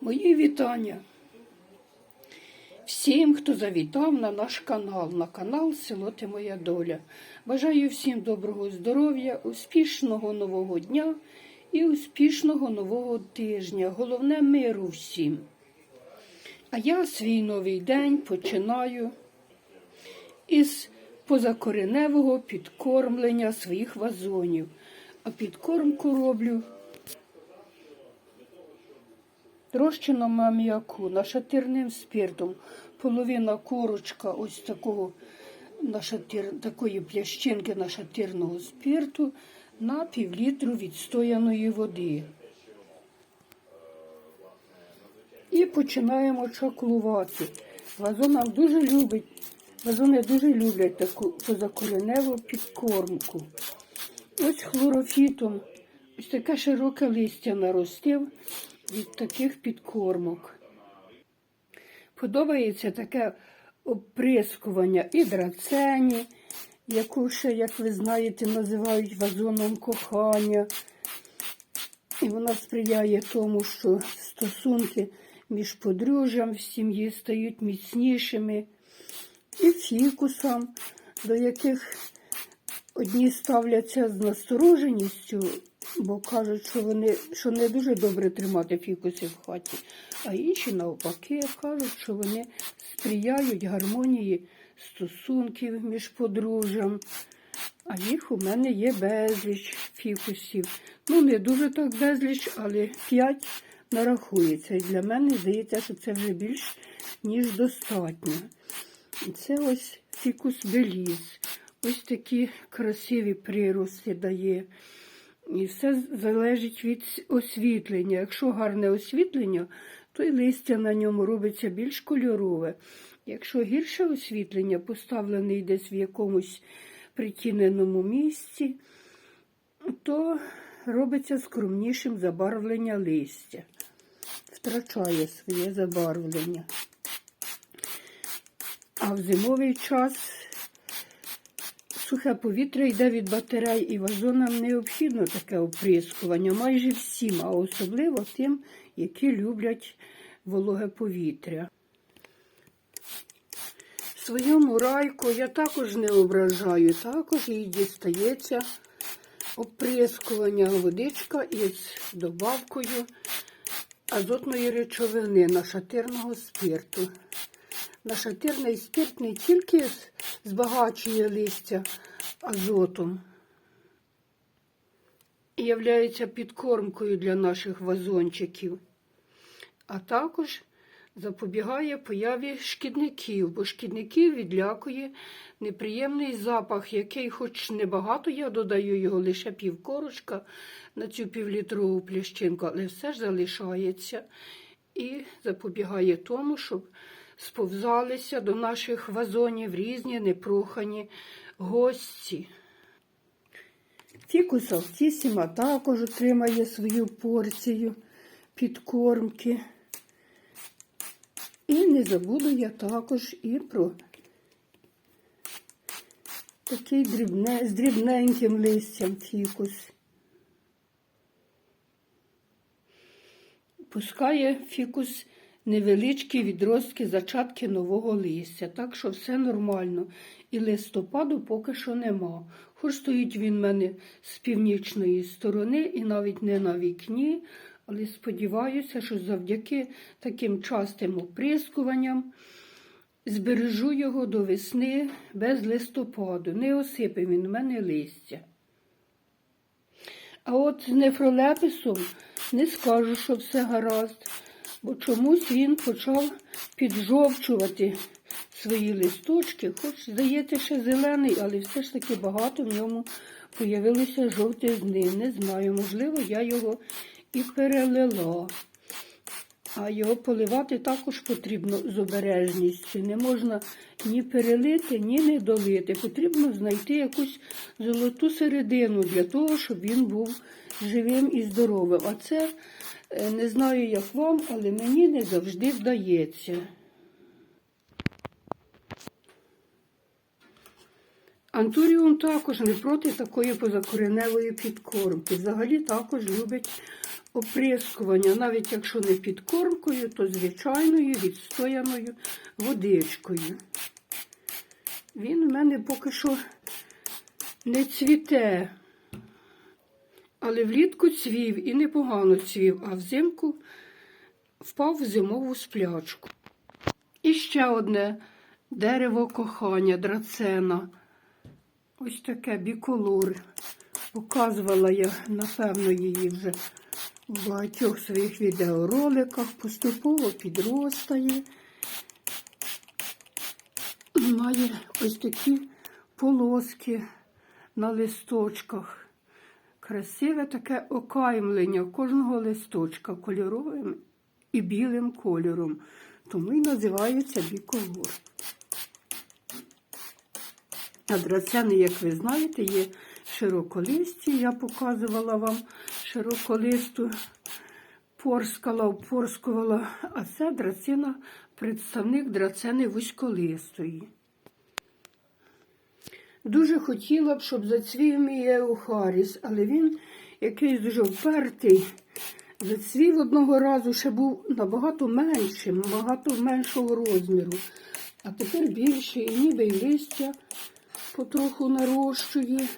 Мої вітання всім, хто завітав на наш канал, на канал Село Ти Моя Доля. Бажаю всім доброго здоров'я, успішного нового дня і успішного нового тижня. Головне миру всім. А я свій новий день починаю із позакореневого підкормлення своїх вазонів. А підкормку роблю розчином аміаку, нашатирним спиртом, половина корочка ось такого нашатир, такої плящинки нашатирного спирту на півлітру відстояної води. І починаємо чаклувати. Вазон дуже любить, вазони дуже люблять таку позакореневу підкормку. Ось хлорофітом, ось таке широке листя наростив від таких підкормок. Подобається таке оприскування і драцені, яку ще, як ви знаєте, називають вазоном кохання. І вона сприяє тому, що стосунки між подружжям в сім'ї стають міцнішими. І фікусам, до яких одні ставляться з настороженістю, бо кажуть, що вони що не дуже добре тримати фікуси в хаті, а інші навпаки кажуть, що вони сприяють гармонії стосунків між подружжям. А їх у мене є безліч фікусів. Ну, не дуже так безліч, але п'ять нарахується. І для мене здається, що це вже більш ніж достатньо. І це ось фікус беліз. Ось такі красиві прирости дає. І все залежить від освітлення. Якщо гарне освітлення, то й листя на ньому робиться більш кольорове. Якщо гірше освітлення, поставлений десь в якомусь притіненому місці, то робиться скромнішим забарвлення листя, втрачає своє забарвлення. А в зимовий час сухе повітря йде від батарей, і вазонам необхідно таке оприскування, майже всім, а особливо тим, які люблять вологе повітря. Своєму райку я також не ображаю, також їй дістається оприскування водичка із добавкою азотної речовини нашатирного спирту. Нашатирний спирт не тільки збагачує листя азотом. І являється підкормкою для наших вазончиків, а також запобігає появі шкідників, бо шкідників відлякує неприємний запах, який, хоч небагато, я додаю його лише півкорочка на цю півлітрову плящинку, але все ж залишається і запобігає тому, щоб сповзалися до наших вазонів різні непрохані гості. Фікус Алтісіма також отримає свою порцію підкормки. І не забуду я також і про такий дрібне, з дрібненьким листям фікус. Пускає фікус невеличкі відростки, зачатки нового листя. Так що все нормально. І листопаду поки що нема. Хоч стоїть він в мене з північної сторони і навіть не на вікні. Але сподіваюся, що завдяки таким частим оприскуванням збережу його до весни без листопаду. Не осипе він в мене листя. А от з нефролеписом не скажу, що все гаразд, бо чомусь він почав піджовчувати свої листочки, хоч, здається, ще зелений, але все ж таки багато в ньому появилося жовтизни. Не знаю, можливо, я його і перелила. А його поливати також потрібно з обережністю. Не можна ні перелити, ні не долити. Потрібно знайти якусь золоту середину для того, щоб він був живим і здоровим. А це не знаю, як вам, але мені не завжди вдається. Антуріум також не проти такої позакореневої підкормки. Взагалі також любить оприскування, навіть якщо не підкормкою, то звичайною відстояною водичкою. Він у мене поки що не цвіте, але влітку цвів і непогано цвів, а взимку впав в зимову сплячку. І ще одне дерево кохання, драцена. Ось таке біколор. Показувала я, напевно, її вже в багатьох своїх відеороликах. Поступово підростає. Має ось такі полоски на листочках. Красиве таке окаймлення кожного листочка кольоровим і білим кольором. Тому і називається біколор. А драцени, як ви знаєте, є широколисті. Я показувала вам широколисту, порскала, опорскувала, а це драцина, представник драцени вузьколистої. Дуже хотіла б, щоб зацвів мій Еухаріс, але він якийсь дуже впертий. Зацвів одного разу ще був набагато меншим, набагато меншого розміру. А тепер більший, і ніби й листя потроху нарощує.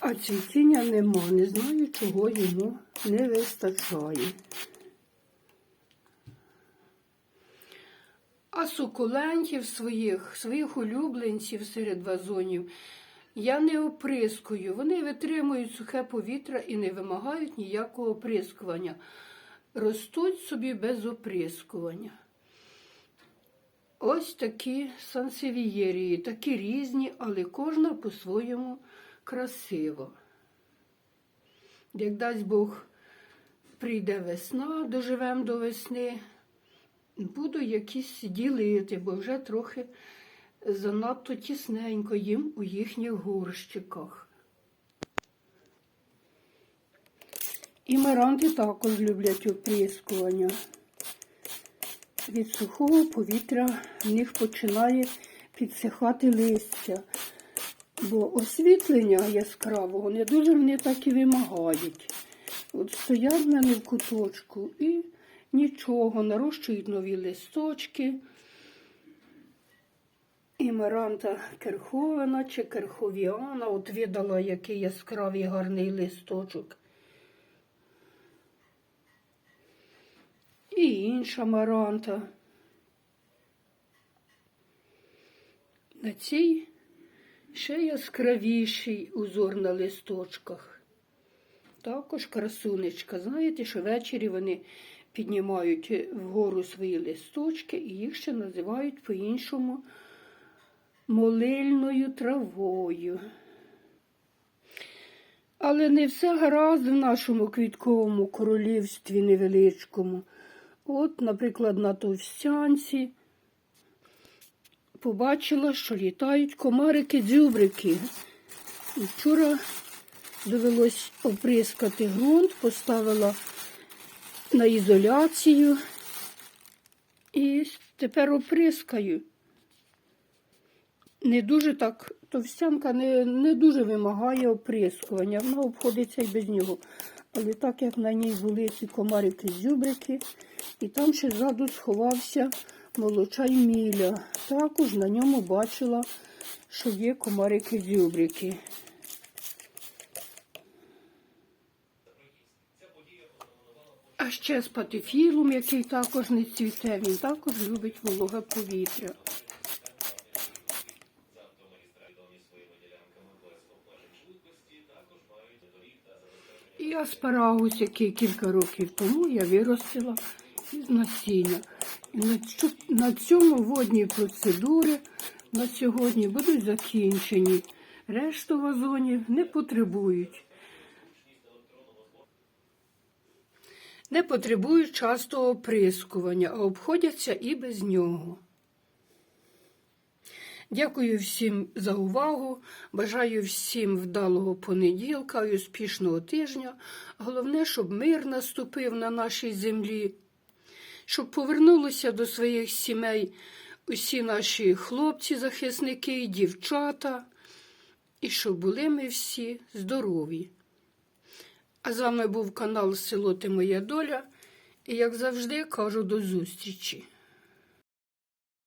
А цвітіння нема. Не знаю, чого йому не вистачає. А сукулентів своїх, своїх улюбленців серед вазонів я не оприскую. Вони витримують сухе повітря і не вимагають ніякого оприскування. Ростуть собі без оприскування. Ось такі сансевієрії, такі різні, але кожна по-своєму красива. Як дасть Бог, прийде весна, доживемо до весни, буду якісь ділити, бо вже трохи занадто тісненько їм у їхніх горщиках. І маранти також люблять оприскування. Від сухого повітря в них починає підсихати листя, бо освітлення яскравого не дуже вони так і вимагають. От стоять в мене в куточку і нічого, нарощують нові листочки. І Маранта Керховена чи Керховіана, от видала, який яскравий гарний листочок. І інша маранта. На цій ще яскравіший узор на листочках. Також красунечка. Знаєте, що ввечері вони піднімають вгору свої листочки і їх ще називають по-іншому молильною травою. Але не все гаразд в нашому квітковому королівстві невеличкому. От, наприклад, на товстянці побачила, що літають комарики-дзюбрики. Вчора довелось оприскати ґрунт, поставила на ізоляцію і тепер оприскаю. Не дуже так, товстянка не, не дуже вимагає оприскування, вона обходиться і без нього. Але так як на ній були ці комарики-зюбрики, і там ще ззаду сховався молочай міля. Також на ньому бачила, що є комарики-зюбрики. А ще з патифілом, який також не цвіте, він також любить вологе повітря. І аспарагус, який кілька років тому я виростила із насіння. І на цьому водні процедури на сьогодні будуть закінчені. Решту вазонів не потребують. Не потребують частого оприскування, а обходяться і без нього. Дякую всім за увагу. Бажаю всім вдалого понеділка і успішного тижня. Головне, щоб мир наступив на нашій землі, щоб повернулися до своїх сімей усі наші хлопці, захисники, дівчата, і щоб були ми всі здорові. А з вами був канал Село Ти Моя Доля. І як завжди кажу до зустрічі.